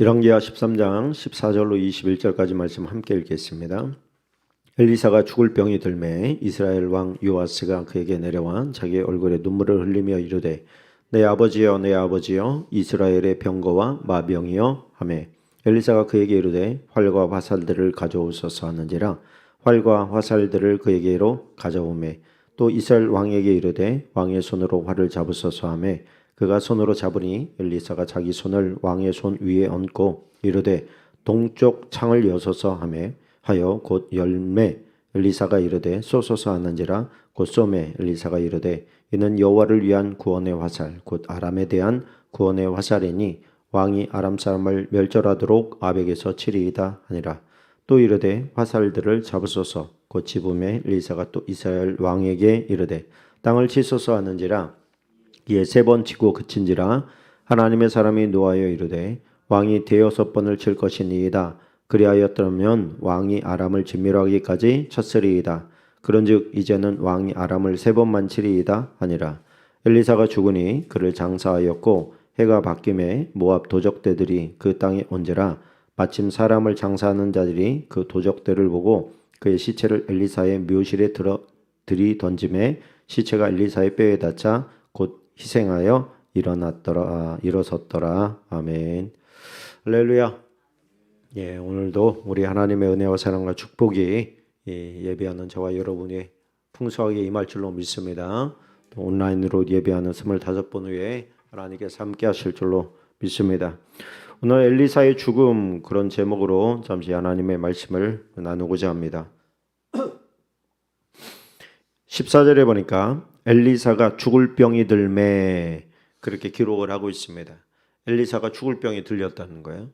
열왕기하 13장 14절로 21절까지 말씀 함께 읽겠습니다. 엘리사가 죽을 병이 들매 이스라엘 왕 요아스가 그에게 내려와 자기 얼굴에 눈물을 흘리며 이르되 내 아버지여 내 아버지여 이스라엘의 병거와 마병이여 하매. 엘리사가 그에게 이르되 활과 화살들을 가져오소서 하는지라 활과 화살들을 그에게로 가져오매. 또 이스라엘 왕에게 이르되 왕의 손으로 활을 잡으소서 하매 그가 손으로 잡으니 엘리사가 자기 손을 왕의 손 위에 얹고 이르되 동쪽 창을 여소서 하매 하여 곧 열매. 엘리사가 이르되 쏘소서 하는지라? 곧 쏘매. 엘리사가 이르되 이는 여호와를 위한 구원의 화살 곧 아람에 대한 구원의 화살이니 왕이 아람 사람을 멸절하도록 아벡에서 치리이다 하니라. 또 이르되 화살들을 잡으소서. 곧 집음에 엘리사가 또 이스라엘 왕에게 이르되 땅을 치소서 하는지라 이에 세 번 치고 그친지라 하나님의 사람이 노하여 이르되 왕이 대여섯 번을 칠 것이니이다. 그리하였더면 왕이 아람을 진멸하기까지 쳤으리이다. 그런즉 이제는 왕이 아람을 세 번만 치리이다 하니라. 엘리사가 죽으니 그를 장사하였고 해가 바뀜에 모압 도적대들이 그 땅에 온지라 마침 사람을 장사하는 자들이 그 도적대를 보고 그의 시체를 엘리사의 묘실에 들어 들이 던짐에 시체가 엘리사의 뼈에 닿자 곧 희생하여 일어났더라 일어섰더라. 아멘. 할렐루야. 예 오늘도 우리 하나님의 은혜와 사랑과 축복이 예, 예배하는 저와 여러분이 풍성하게 임할 줄로 믿습니다. 또 온라인으로 예배하는 25번 후에 하나님께서 함께 하실 줄로 믿습니다. 오늘 엘리사의 죽음 그런 제목으로 잠시 하나님의 말씀을 나누고자 합니다. 14절에 보니까 엘리사가 죽을 병이 들매 그렇게 기록을 하고 있습니다. 엘리사가 죽을 병이 들렸다는 거예요.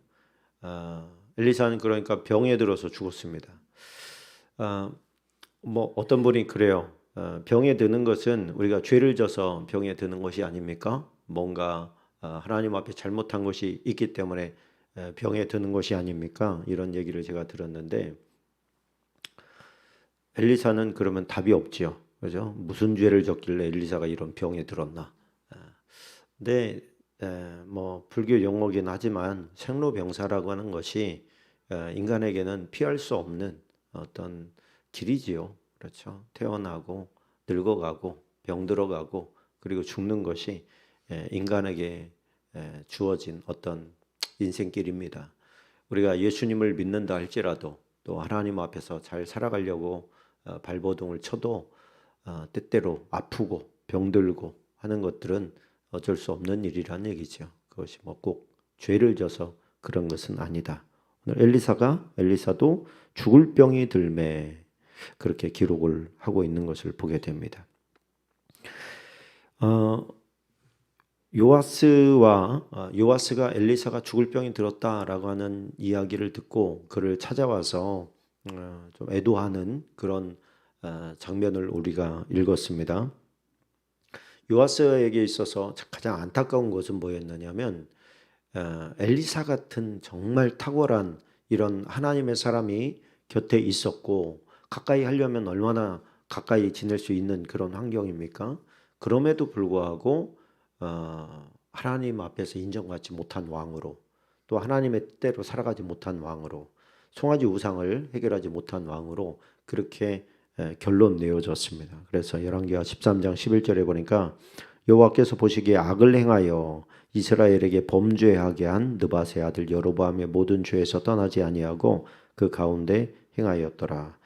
아, 엘리사는 그러니까 병에 들어서 죽었습니다. 아, 뭐 어떤 분이 그래요. 아, 병에 드는 것은 우리가 죄를 져서 병에 드는 것이 아닙니까? 뭔가 아, 하나님 앞에 잘못한 것이 있기 때문에 에, 병에 드는 것이 아닙니까? 이런 얘기를 제가 들었는데 엘리사는 그러면 답이 없지요. 그죠? 무슨 죄를 졌길래 엘리사가 이런 병에 들었나? 아, 근데 에, 뭐 불교 용어긴 하지만 생로병사라고 하는 것이 에, 인간에게는 피할 수 없는 어떤 길이지요. 그렇죠? 태어나고 늙어가고 병들어가고 그리고 죽는 것이 에, 인간에게 에, 주어진 어떤 인생길입니다. 우리가 예수님을 믿는다 할지라도 또 하나님 앞에서 잘 살아가려고 어, 발버둥을 쳐도 어, 때때로 아프고 병들고 하는 것들은 어쩔 수 없는 일이란 얘기죠. 그것이 뭐 꼭 죄를 져서 그런 것은 아니다. 오늘 엘리사가 엘리사도 죽을 병이 들매 그렇게 기록을 하고 있는 것을 보게 됩니다. 어, 요아스와 어, 요아스가 엘리사가 죽을 병이 들었다라고 하는 이야기를 듣고 그를 찾아와서 어, 좀 애도하는 그런 어, 장면을 우리가 읽었습니다. 요아스에게 있어서 가장 안타까운 것은 뭐였느냐면 어, 엘리사 같은 정말 탁월한 이런 하나님의 사람이 곁에 있었고 가까이 하려면 얼마나 가까이 지낼 수 있는 그런 환경입니까? 그럼에도 불구하고 어, 하나님 앞에서 인정받지 못한 왕으로 또 하나님의 뜻대로 살아가지 못한 왕으로 송아지 우상을 해결하지 못한 왕으로 그렇게 에, 결론 내어졌습니다. 그래서 열왕기하 13장 11절에 보니까 여호와께서 보시기에 악을 행하여 이스라엘에게 범죄하게 한 느바세 아들 여로보암의 모든 죄에서 떠나지 아니하고 그 가운데 행하였더라.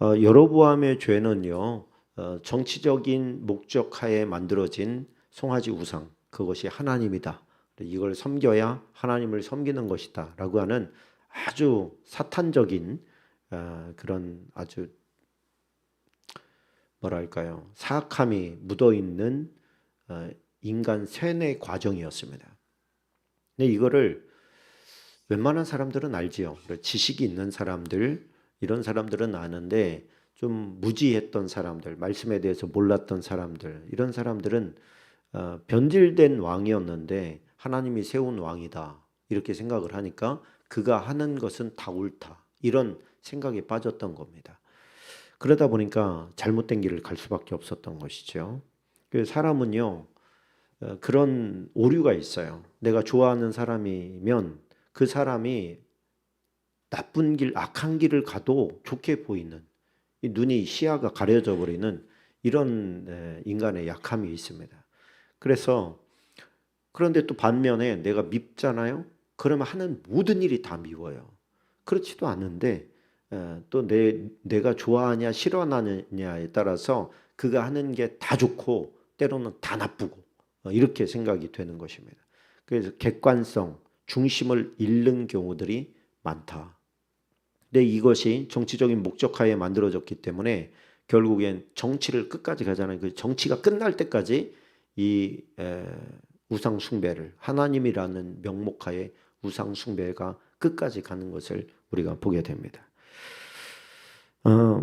어, 여로보암의 죄는요 어, 정치적인 목적하에 만들어진 송아지 우상 그것이 하나님이다. 이걸 섬겨야 하나님을 섬기는 것이다라고 하는 아주 사탄적인 어, 그런 아주 뭐랄까요 사악함이 묻어 있는 어, 인간 세뇌 과정이었습니다. 근데 이거를 웬만한 사람들은 알지요. 지식이 있는 사람들 이런 사람들은 아는데 좀 무지했던 사람들, 말씀에 대해서 몰랐던 사람들 이런 사람들은 어, 변질된 왕이었는데 하나님이 세운 왕이다 이렇게 생각을 하니까 그가 하는 것은 다 옳다 이런 생각에 빠졌던 겁니다. 그러다 보니까 잘못된 길을 갈 수밖에 없었던 것이죠. 그 사람은요 어, 그런 오류가 있어요. 내가 좋아하는 사람이면 그 사람이 나쁜 길, 악한 길을 가도 좋게 보이는 이 눈이 시야가 가려져 버리는 이런 에, 인간의 약함이 있습니다. 그래서 그런데 또 반면에 내가 밉잖아요. 그러면 하는 모든 일이 다 미워요. 그렇지도 않은데 또 내 내가 좋아하냐 싫어하느냐에 따라서 그가 하는 게 다 좋고 때로는 다 나쁘고 어, 이렇게 생각이 되는 것입니다. 그래서 객관성, 중심을 잃는 경우들이 많다. 근데 이것이 정치적인 목적하에 만들어졌기 때문에 결국엔 정치를 끝까지 가잖아요. 그 정치가 끝날 때까지 이 에, 우상 숭배를 하나님이라는 명목하에 우상 숭배가 끝까지 가는 것을 우리가 보게 됩니다. 어,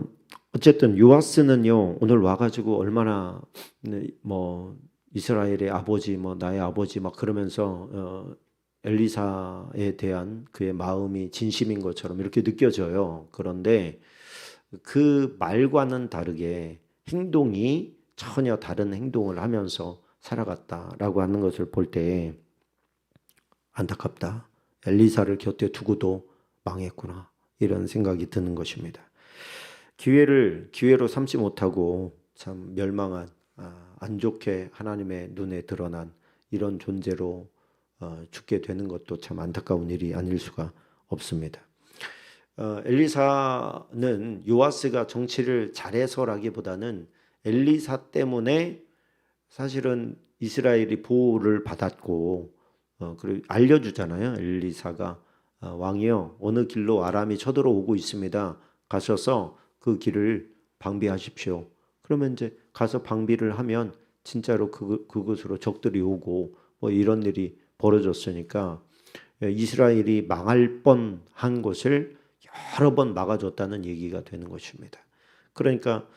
어쨌든 요아스는요 오늘 와가지고 얼마나 네, 뭐 이스라엘의 아버지 뭐 나의 아버지 막 그러면서 어, 엘리사에 대한 그의 마음이 진심인 것처럼 이렇게 느껴져요. 그런데 그 말과는 다르게 행동이 전혀 다른 행동을 하면서 살아갔다라고 하는 것을 볼 때 안타깝다. 엘리사를 곁에 두고도 망했구나. 이런 생각이 드는 것입니다. 기회를 기회로 삼지 못하고 참 멸망한 아, 안 좋게 하나님의 눈에 드러난 이런 존재로 어, 죽게 되는 것도 참 안타까운 일이 아닐 수가 없습니다. 어, 엘리사는 요아스가 정치를 잘해서라기보다는 엘리사 때문에 사실은 이스라엘이 보호를 받았고 어, 그리고 알려주잖아요. 엘리사가 어, 왕이요 어느 길로 아람이 쳐들어오고 있습니다. 가셔서 그 길을 방비하십시오. 그러면 이제 가서 방비를 하면 진짜로 그 그곳으로 적들이 오고 뭐 이런 일이 벌어졌으니까 예, 이스라엘이 망할 뻔한 것을 여러 번 막아줬다는 얘기가 되는 것입니다. 그러니까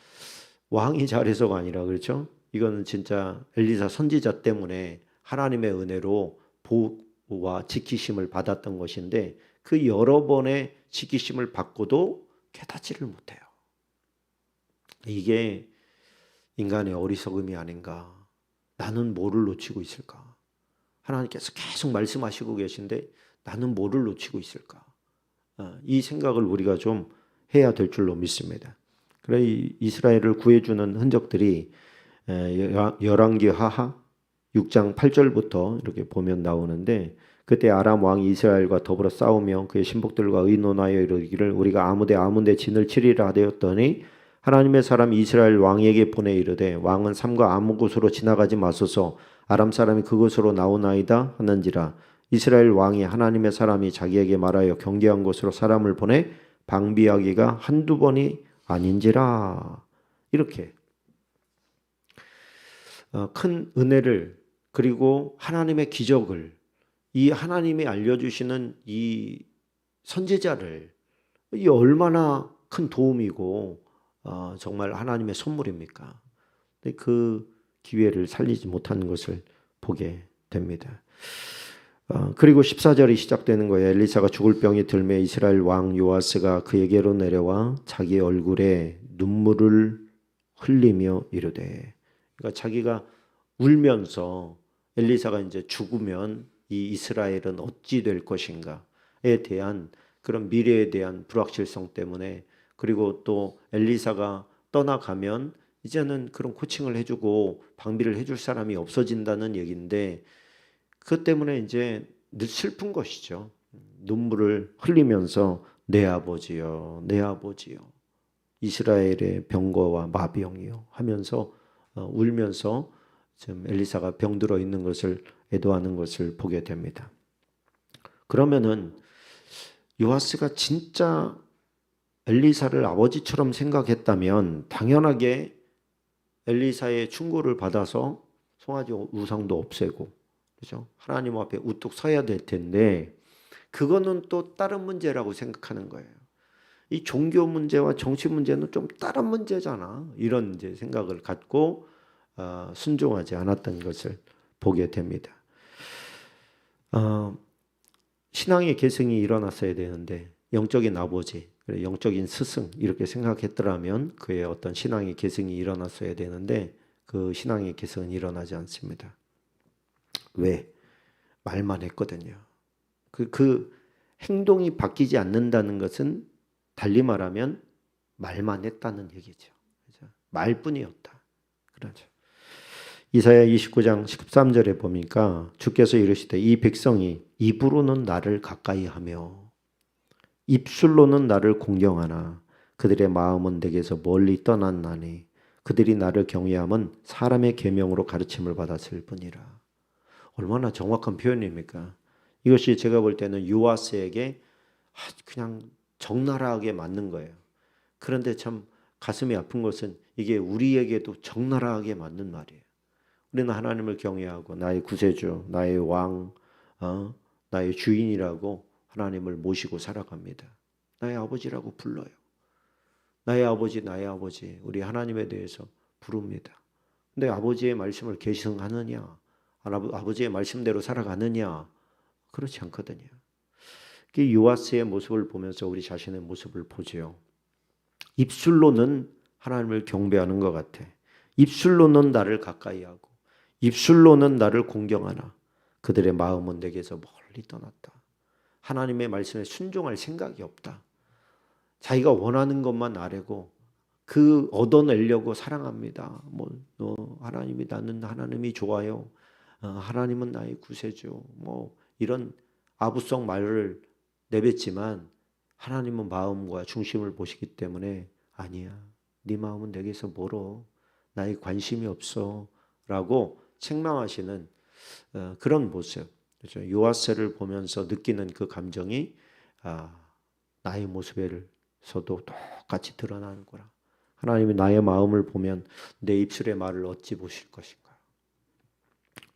왕이 잘해서가 아니라 그렇죠. 이거는 진짜 엘리사 선지자 때문에 하나님의 은혜로 보호와 지키심을 받았던 것인데 그 여러 번의 지키심을 받고도 깨닫지를 못해요. 이게 인간의 어리석음이 아닌가. 나는 뭐를 놓치고 있을까? 하나님께서 계속 말씀하시고 계신데 나는 뭐를 놓치고 있을까? 어, 이 생각을 우리가 좀 해야 될 줄로 믿습니다. 그래 이스라엘을 구해주는 흔적들이 열왕기 하하 6장 8절부터 이렇게 보면 나오는데 그때 아람 왕 이스라엘과 더불어 싸우며 그의 신복들과 의논하여 이르기를 우리가 아무데 아무데 진을 치리라 하되었더니 하나님의 사람 이스라엘 왕에게 보내 이르되 왕은 삼가 아무 곳으로 지나가지 마소서. 아람 사람이 그곳으로 나오나이다 하는지라. 이스라엘 왕이 하나님의 사람이 자기에게 말하여 경계한 곳으로 사람을 보내 방비하기가 한두 번이 아닌지라. 이렇게. 어, 큰 은혜를 그리고 하나님의 기적을 이 하나님이 알려주시는 이 선제자를 이 얼마나 큰 도움이고 어, 정말 하나님의 선물입니까? 그 기회를 살리지 못하는 것을 보게 됩니다. 어, 그리고 14절이 시작되는 거예요. 엘리사가 죽을 병이 들매 이스라엘 왕 요아스가 그에게로 내려와 자기 얼굴에 눈물을 흘리며 이르되 그러니까 자기가 울면서 엘리사가 이제 죽으면 이 이스라엘은 어찌 될 것인가에 대한 그런 미래에 대한 불확실성 때문에 그리고 또 엘리사가 떠나가면 이제는 그런 코칭을 해주고 방비를 해줄 사람이 없어진다는 얘기인데 그 때문에 이제 늘 슬픈 것이죠. 눈물을 흘리면서 내 아버지요, 내 아버지요. 이스라엘의 병거와 마병이요 하면서 어, 울면서 지금 엘리사가 병들어 있는 것을 애도하는 것을 보게 됩니다. 그러면은 요아스가 진짜 엘리사를 아버지처럼 생각했다면 당연하게 엘리사의 충고를 받아서 송아지 우상도 없애고 그죠? 하나님 앞에 우뚝 서야 될 텐데 그거는 또 다른 문제라고 생각하는 거예요. 이 종교 문제와 정치 문제는 좀 다른 문제잖아. 이런 이제 생각을 갖고 어, 순종하지 않았던 것을 보게 됩니다. 어, 신앙의 계승이 일어났어야 되는데 영적인 아버지, 영적인 스승 이렇게 생각했더라면 그의 어떤 신앙의 계승이 일어났어야 되는데 그 신앙의 계승은 일어나지 않습니다. 왜? 말만 했거든요. 그, 그 행동이 바뀌지 않는다는 것은 달리 말하면 말만 했다는 얘기죠. 그죠? 말뿐이었다. 그렇죠. 이사야 29장 13절에 보니까 주께서 이르시되 이 백성이 입으로는 나를 가까이 하며 입술로는 나를 공경하나 그들의 마음은 내게서 멀리 떠났나니 그들이 나를 경외함은 사람의 계명으로 가르침을 받았을 뿐이라. 얼마나 정확한 표현입니까? 이것이 제가 볼 때는 유아스에게 그냥 적나라하게 맞는 거예요. 그런데 참 가슴이 아픈 것은 이게 우리에게도 적나라하게 맞는 말이에요. 우리는 하나님을 경외하고 나의 구세주, 나의 왕, 어? 나의 주인이라고 하나님을 모시고 살아갑니다. 나의 아버지라고 불러요. 나의 아버지, 나의 아버지, 우리 하나님에 대해서 부릅니다. 근데 아버지의 말씀을 계승하느냐, 아버지의 말씀대로 살아가느냐, 그렇지 않거든요. 그 요아스의 모습을 보면서 우리 자신의 모습을 보지요. 입술로는 하나님을 경배하는 것 같아. 입술로는 나를 가까이 하고, 입술로는 나를 공경하나, 그들의 마음은 내게서 멀리 떠났다. 하나님의 말씀에 순종할 생각이 없다. 자기가 원하는 것만 아래고 그 얻어내려고 사랑합니다. 뭐 어, 하나님이 나는 하나님이 좋아요. 어, 하나님은 나의 구세주. 뭐 이런 아부성 말을 내뱉지만 하나님은 마음과 중심을 보시기 때문에 아니야. 네 마음은 내게서 멀어. 나의 관심이 없어라고 책망하시는 어, 그런 모습. 그렇죠? 요아스를 보면서 느끼는 그 감정이 아, 나의 모습에서도 똑같이 드러나는구나. 하나님이 나의 마음을 보면 내 입술의 말을 어찌 보실 것인가.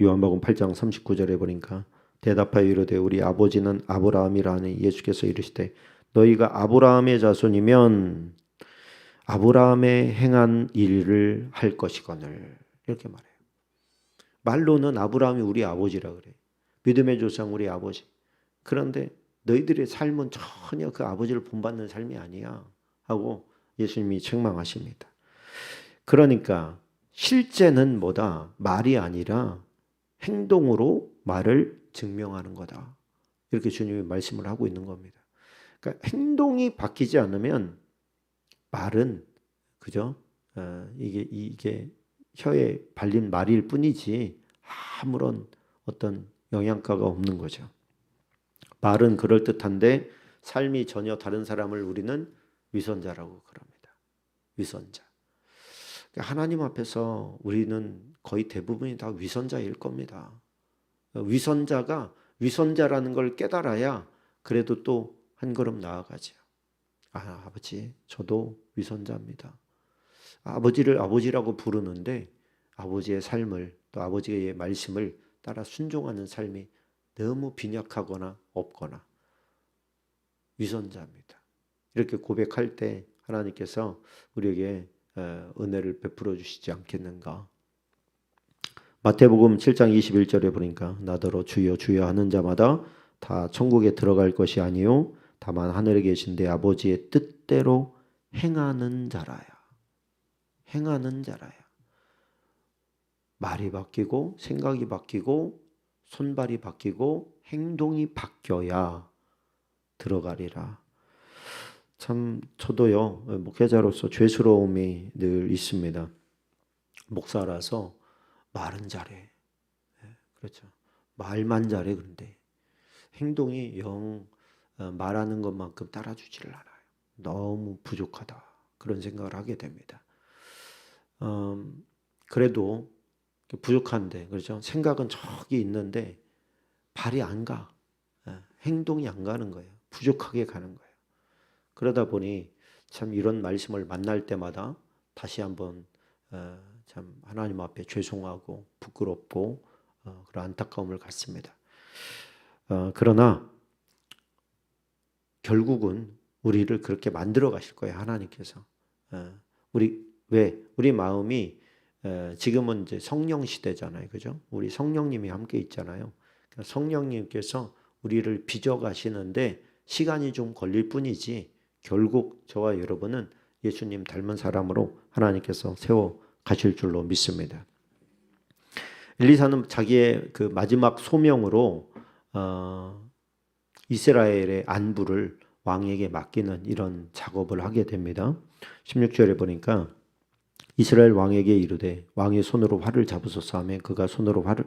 요한복음 8장 39절에 보니까 대답하여 이르되 우리 아버지는 아브라함이라니 예수께서 이르시되 너희가 아브라함의 자손이면 아브라함의 행한 일을 할 것이거늘 이렇게 말해요. 말로는 아브라함이 우리 아버지라 그래. 믿음의 조상 우리 아버지. 그런데 너희들의 삶은 전혀 그 아버지를 본받는 삶이 아니야. 하고 예수님이 책망하십니다. 그러니까 실제는 뭐다? 말이 아니라 행동으로 말을 증명하는 거다. 이렇게 주님이 말씀을 하고 있는 겁니다. 그러니까 행동이 바뀌지 않으면 말은 그죠? 어, 이게 이게 혀에 발린 말일 뿐이지 아무런 어떤 영양가가 없는 거죠. 말은 그럴 듯한데 삶이 전혀 다른 사람을 우리는 위선자라고 그럽니다. 위선자. 그러니까 하나님 앞에서 우리는 거의 대부분이 다 위선자일 겁니다. 위선자가 위선자라는 걸 깨달아야 그래도 또 한 걸음 나아가죠. 아, 아버지, 저도 위선자입니다. 아버지를 아버지라고 부르는데 아버지의 삶을 또 아버지의 말씀을 따라 순종하는 삶이 너무 빈약하거나 없거나 위선자입니다. 이렇게 고백할 때 하나님께서 우리에게 어, 은혜를 베풀어 주시지 않겠는가? 마태복음 7장 21절에 보니까 나더러 주여 주여 하는 자마다 다 천국에 들어갈 것이 아니요 다만 하늘에 계신 내 아버지의 뜻대로 행하는 자라야. 행하는 자라야. 말이 바뀌고 생각이 바뀌고 손발이 바뀌고 행동이 바뀌어야 들어가리라. 참 저도요 목회자로서 죄스러움이 늘 있습니다. 목사라서 말은 잘해. 네, 그렇죠. 말만 잘해 그런데 행동이 영 어, 말하는 것만큼 따라주지를 않아요. 너무 부족하다 그런 생각을 하게 됩니다. 음, 그래도 부족한데 그렇죠. 생각은 저기 있는데 발이 안 가. 예, 행동이 안 가는 거예요. 부족하게 가는 거예요. 그러다 보니 참 이런 말씀을 만날 때마다 다시 한번 어, 참 하나님 앞에 죄송하고 부끄럽고 어, 그런 안타까움을 갖습니다. 어, 그러나 결국은 우리를 그렇게 만들어 가실 거예요 하나님께서. 우리 왜 우리 마음이 지금은 이제 성령 시대잖아요. 그죠? 우리 성령님이 함께 있잖아요. 그러니까 성령님께서 우리를 빚어 가시는데 시간이 좀 걸릴 뿐이지 결국 저와 여러분은 예수님 닮은 사람으로 하나님께서 세워 가실 줄로 믿습니다. 엘리사는 자기의 그 마지막 소명으로 어, 이스라엘의 안부를 왕에게 맡기는 이런 작업을 하게 됩니다. 16절에 보니까 이스라엘 왕에게 이르되 왕의 손으로 활을 잡으소서 하며 그가 손으로 활을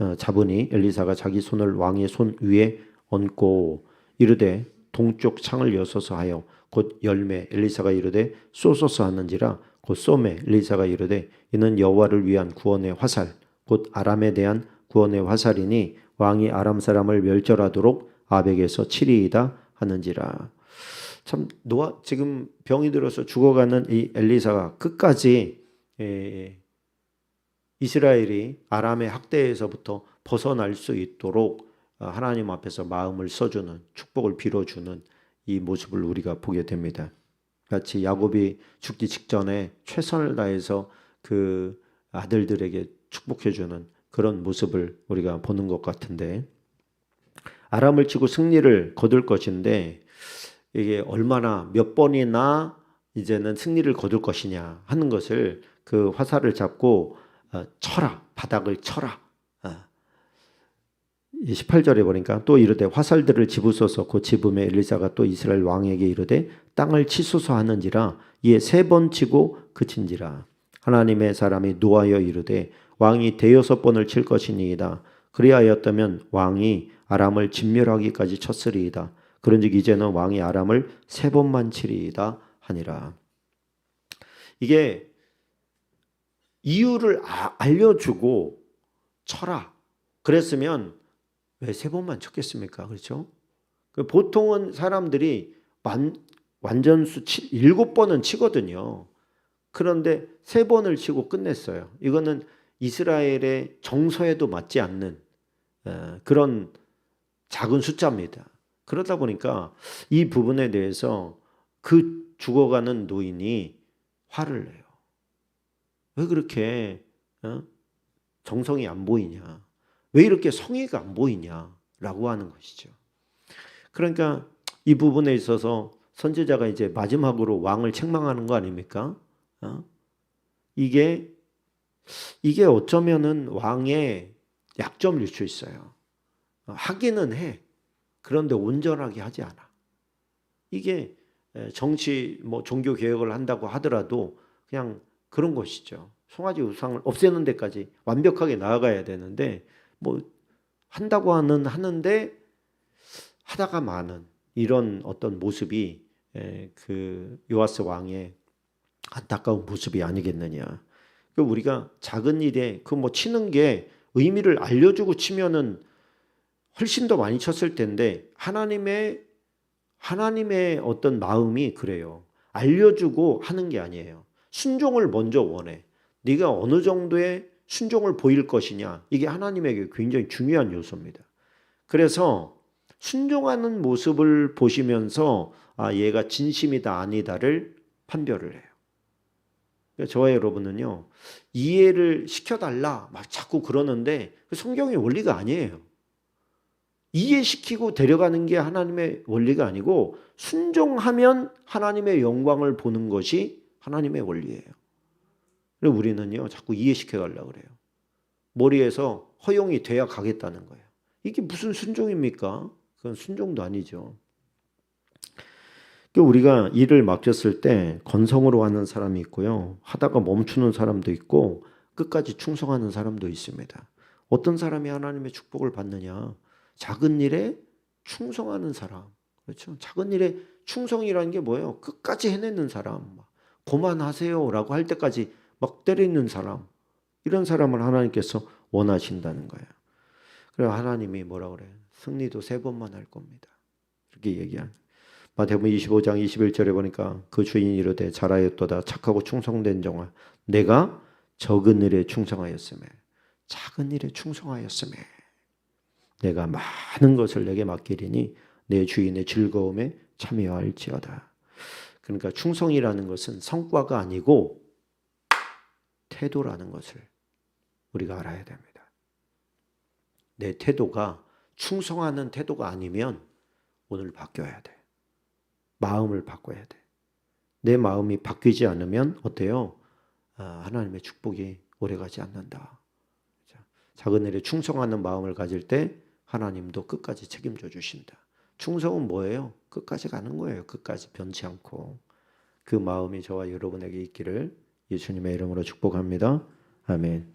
어, 잡으니 엘리사가 자기 손을 왕의 손 위에 얹고 이르되 동쪽 창을 여소서 하여 곧 열매 엘리사가 이르되 쏘소서 하는지라 곧 쏘매 엘리사가 이르되 이는 여호와를 위한 구원의 화살 곧 아람에 대한 구원의 화살이니 왕이 아람 사람을 멸절하도록 아벡에서 치리이다 하는지라 참 노아 지금 병이 들어서 죽어가는 이 엘리사가 끝까지 에, 이스라엘이 아람의 학대에서부터 벗어날 수 있도록 어, 하나님 앞에서 마음을 써주는 축복을 빌어주는 이 모습을 우리가 보게 됩니다. 같이 야곱이 죽기 직전에 최선을 다해서 그 아들들에게 축복해주는 그런 모습을 우리가 보는 것 같은데 아람을 치고 승리를 거둘 것인데 이게 얼마나 몇 번이나 이제는 승리를 거둘 것이냐 하는 것을 그 화살을 잡고 어, 쳐라 바닥을 쳐라. 어. 18절에 보니까 또 이르되 화살들을 집으소서. 곧 집음에 엘리사가 또 이스라엘 왕에게 이르되 땅을 치소서 하는지라 이에 세 번 치고 그친지라. 하나님의 사람이 노하여 이르되 왕이 대여섯 번을 칠 것이니이다. 그리하였다면 왕이 아람을 진멸하기까지 쳤으리이다 그런즉 이제는 왕이 아람을 세 번만 치리이다 하니라 이게 이유를 아- 알려주고 쳐라 그랬으면 왜 세 번만 쳤겠습니까? 그렇죠? 그 보통은 사람들이 만, 완전수 치, 일곱 번은 치거든요. 그런데 세 번을 치고 끝냈어요. 이거는 이스라엘의 정서에도 맞지 않는 어, 그런 작은 숫자입니다. 그러다 보니까 이 부분에 대해서 그 죽어가는 노인이 화를 내요. 왜 그렇게 어? 정성이 안 보이냐? 왜 이렇게 성의가 안 보이냐 라고 하는 것이죠. 그러니까 이 부분에 있어서 선지자가 이제 마지막으로 왕을 책망하는 거 아닙니까? 어? 이게 이게 어쩌면은 왕의 약점일 수 있어요. 어, 하기는 해. 그런데 온전하게 하지 않아. 이게 에, 정치 뭐 종교 개혁을 한다고 하더라도 그냥 그런 것이죠. 송아지 우상을 없애는 데까지 완벽하게 나아가야 되는데 뭐 한다고 하는 하는데 하다가 많은 이런 어떤 모습이 에, 그 요아스 왕의 안타까운 모습이 아니겠느냐. 그 우리가 작은 일에 그 뭐 치는 게 의미를 알려주고 치면은 훨씬 더 많이 쳤을 텐데 하나님의 하나님의 어떤 마음이 그래요. 알려주고 하는 게 아니에요. 순종을 먼저 원해. 네가 어느 정도의 순종을 보일 것이냐. 이게 하나님에게 굉장히 중요한 요소입니다. 그래서 순종하는 모습을 보시면서 아, 얘가 진심이다 아니다를 판별을 해요. 그러니까 저와 여러분은요, 이해를 시켜달라 막 자꾸 그러는데 그 성경의 원리가 아니에요. 이해시키고 데려가는 게 하나님의 원리가 아니고 순종하면 하나님의 영광을 보는 것이 하나님의 원리예요. 그리고 우리는요, 자꾸 이해시켜 달라 그래요. 머리에서 허용이 돼야 가겠다는 거예요. 이게 무슨 순종입니까? 그건 순종도 아니죠. 그러니까 우리가 일을 맡겼을 때 건성으로 하는 사람이 있고요. 하다가 멈추는 사람도 있고 끝까지 충성하는 사람도 있습니다. 어떤 사람이 하나님의 축복을 받느냐? 작은 일에 충성하는 사람. 그렇죠? 작은 일에 충성이라는 게 뭐예요? 끝까지 해내는 사람. 고만하세요라고 할 때까지 막 때리는 사람. 이런 사람을 하나님께서 원하신다는 거예요. 그래서 하나님이 뭐라 그래요? 승리도 세 번만 할 겁니다. 이렇게 얘기한. 마태복음 25장 21절에 보니까 그 주인이 이르되 잘하였도다 착하고 충성된 종아 내가 적은 일에 충성하였음에 작은 일에 충성하였음에 내가 많은 것을 내게 맡기리니 내 주인의 즐거움에 참여할지어다. 그러니까 충성이라는 것은 성과가 아니고 태도라는 것을 우리가 알아야 됩니다. 내 태도가 충성하는 태도가 아니면 오늘 바뀌어야 돼. 마음을 바꿔야 돼. 내 마음이 바뀌지 않으면 어때요? 아, 하나님의 축복이 오래가지 않는다. 작은 일에 충성하는 마음을 가질 때 하나님도 끝까지 책임져 주신다. 충성은 뭐예요? 끝까지 가는 거예요. 끝까지 변치 않고 그 마음이 저와 여러분에게 있기를 예수님의 이름으로 축복합니다. 아멘.